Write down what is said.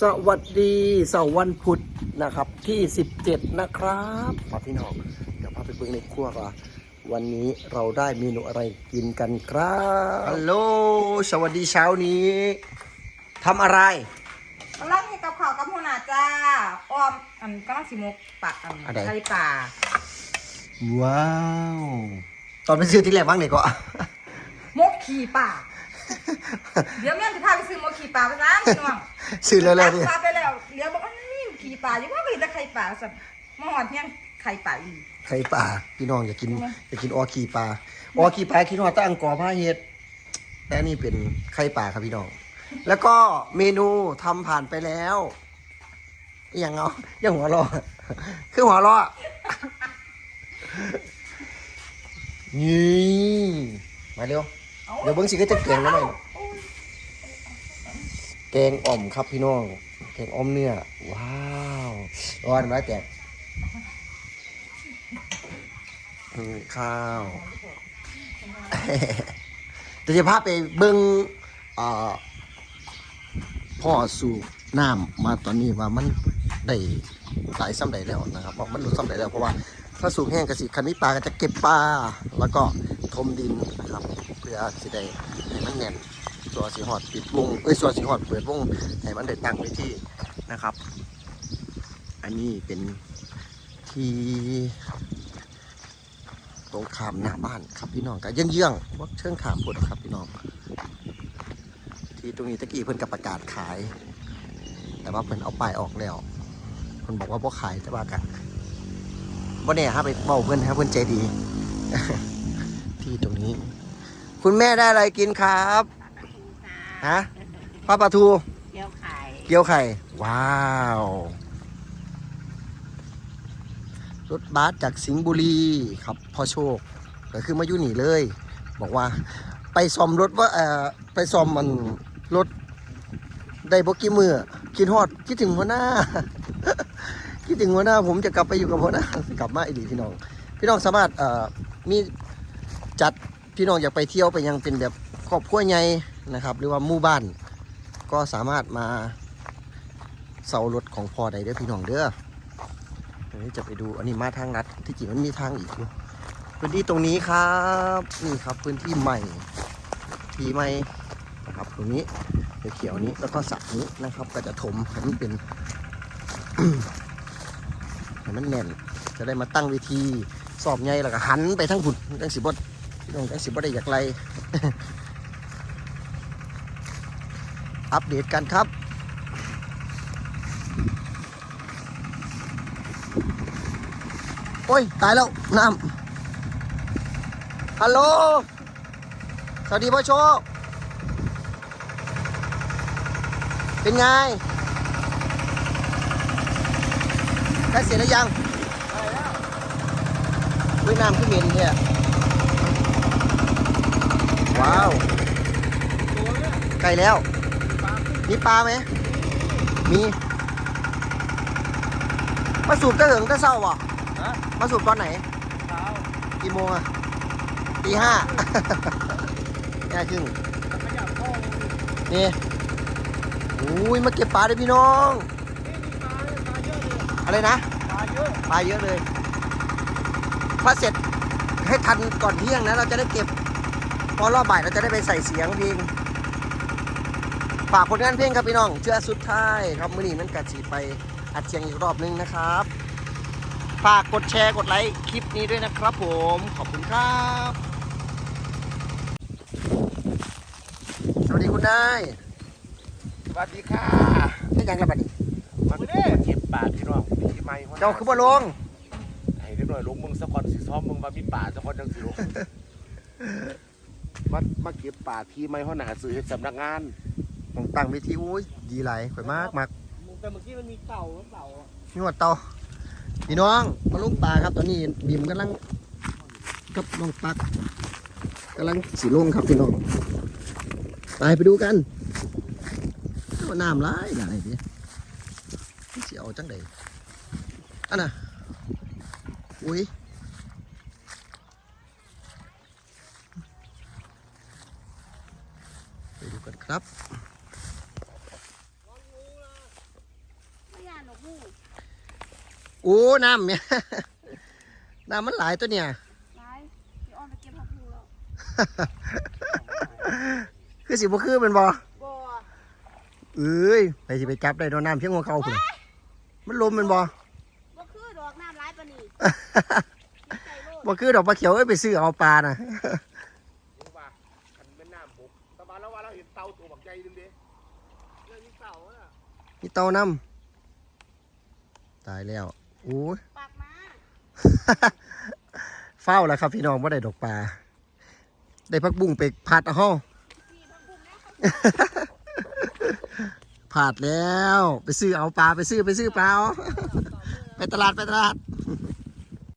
สวัสดีเสาร์วันพุธนะครับ ที่ 17 นะครับมาพี่น้องเดี๋ยวพาไปเบิ่งในครัวก่อนวันนี้เราได้เมนูอะไรกินกันครับฮัลโหลสวัสดีเช้านี้ทำอะไรกำลังให้กับข่าวกับหัวหน้าจ้าอ้อมอันกำลังสิมกปักอันอะไรไข่ป่าว้าว ตอนไปซื้อที่แรกบ้างเลยก็มกขี่ป่า เดี๋ยวแม่จะพาไปซื้อมกขี่ป่าไปร้านพี่น้องซื้อแล้วแล้วนี่พาไปแล้วเดี๋ยวบอกว่านี่ขี่ป่าอยู่ว่าไปแต่ไข่ป่าสัตว์มาหอดเนี่ยไข่ป่าอีกไข่ปลาพี่น้องอยากกินทำไมอยากกินออคีปลาออคีปลาคิดว่าตั้งก่อผ้าเห็ดแต่อันนี่เป็นไข่ปลาครับพี่น้อง แล้วก็เมนูทำผ่านไปแล้วอหย่างเอาอย่าหัวเรอคือหัวเรอนี่มาเร็ว เดี๋ยวเบิ้งสิก็จะแกงแล้วไหม แกงอ่อมครับพี่น้อง แกงอ่อมเนื้อ ว้าวร้อนไม้แตกข้าวเดี๋ยวจะพาไปเบิ้งอ่อพ่อสู่น้ำมาตอนนี้ว่ามันได้หลายซ้ำใดแล้วนะครับบอกมันหลุดซ้ำใดแล้วเพราะว่าถ้าสูงแห้งกระสิคันนี้ปลาก็จะเก็บปลาแล้วก็ทมดินนะครับ เพื่อสิได้ให้มันแน่น ส่วนสีหอดปิดวงเอ้ยส่วนสีหอดเปิดวงให้มันได้ตั้งไว้ที่นะครับ อันนี้เป็นที่ตรงขามหน้าบ้านครับพี่น้องก็เยื่องๆว่าเชิงขามพุดครับพี่น้อง ที่ตรงนี้ตะกี้เพิ่นกับประกาศขาย แต่ว่าเพิ่นเอาป้ายออกแล้วเพิ่นบอกว่าบ่ขายแต่ว่ากันบ่เนี่ยฮะไปเบาเพิ่นฮะเพิ่นใจดี ที่ตรงนี้ คุณแม่ได้อะไรกินครับ ฮะป้าปลาทูเดี๋ยวไข่เกี๊ยวไข่ ว้าว รถบัสจากสิงห์บุรีครับพ่อโชคก็คือมาอยู่นี่เลย บอกว่า ไปซ่อมรถว่าเอ่อไปซ่อมมันรถได้บกี่มือคิดฮอดคิดถึงหัวหน้า คิดถึงหัวหน้า ผมจะกลับไปอยู่กับหัวหน้ากลับมาอีกดีพี่น้อง พี่น้องสามารถเอ่อมีจัดพี่น้องอยากไปเที่ยวไปยังเป็นแบบครอบครัวใหญ่ นะครับ หรือว่าหมู่บ้านก็สามารถมาเสารถของพอได้เด้อพี่น้องเด้อเดี๋ยวนี้จะไปดูอันนี้มาทางนัดที่จริงมันมีทางอีกอยู่พื้นที่ตรงนี้ครับนี่ครับพื้นที่ใหม่ที่ใหม่นะครับตรงนี้เขียวนี้แล้วก็สระนี้นะครับ ก็จะถมให้มันเป็นให้มันแน่นจะได้มาตั้งเวทีสอบใหญ่แล้วก็หันไปทั้งหุ่นทั้งสิบดน้องทั้งสิบดได้อยากไร อัปเดตกันครับ โอ้ย ตายแล้ว น้ำฮัลโหล สวัสดีพ่อโชค เป็นไงได้เสร็จแล้วยังอุ้ยน้ำขึ้นเมนเนี่ย ว้าว ไกลแล้ว มีปลาไหม มีมาสูบตะเหิงตะเศร้าบ่มาสูบตอนไหนกี่โมงอะตีห้าง่ายขึ้นนี่อุ้ยมาเก็บปลาเลยพี่น้อง อะไรนะ ปลาเยอะเลยพอเสร็จให้ทันก่อนเที่ยงนะ เราจะได้เก็บ พอรอบบ่ายเราจะได้ไปใส่เสียงเพลง ฝากผลงานเพลงครับพี่น้องเชื่อสุดท้ายครับมื้อนี้มันกัดสีไปอัดเสียงอีกรอบนึงนะครับ ฝากกดแชร์กดไลค์คลิปนี้ด้วยนะครับผมขอบคุณครับ สวัสดีคุณนายสวัสดีค่ะนี่ยังระบาดนี้มันเก็บป่าพี่น้องพี่ไม้เจ้าคือบ่ลงให้เล็กหน่อยลงมึงสะกอนสิซ้อมมึงมามีป่าสะกอนจังสิลงมามาเก็บป่าพี่ไม้ห้อหนาสื่อให้สำนักงาน ผมตั้งเวทีอุ้ยดีไรข่อยมากมากแต่เมื่อกี้มันมีเต่าเต่าอะมีหวดเตาพี่น้องมาลุงปลาครับ ตอนนี้บีมกำลังกับน้องปักกำลังสีลงครับพี่น้องไปไปดูกันว่าน้ำร้ายอะไรดิสีเอาจังใดอันน่ะอุ้ยไปดูกันครับ โอ้น้ำเนี่ยน้ำมันหลายตัวเนี่ยร้ายพี่อ้อนไปเก็บผักบูแล้วคือสิบ่คือแมันบ่บ่เอ้ยไปสิไปจับได้โดนน้ำเพียงหัวเขาพุ่นน่ะมันลมแมันบ่บ่คือดอกน้ำร้ายปานนี้ใจโลดบ่คือดอกปลาเขียวเอ้ยไปซื้อเอาปลาน่ะรู้ป่ะคันเป็นน้ำบุกตะบานแล้วว่าเราเห็นเตาตัวบักใหญ่นึงเด้เลยมีเต่าอะมีเต้าน้ำตายแล้ว โอ้ยปากมาเฝ้าแล้วครับพี่น้องว่าได้ดอกปลา ได้พักบุ้งไปผัดเอาห้องพี่ผักบุ้งแล้วผัดแล้ว ไปซื้อเอาปลาไปซื้อไปซื้อปลาเอาไปตลาดไปตลาด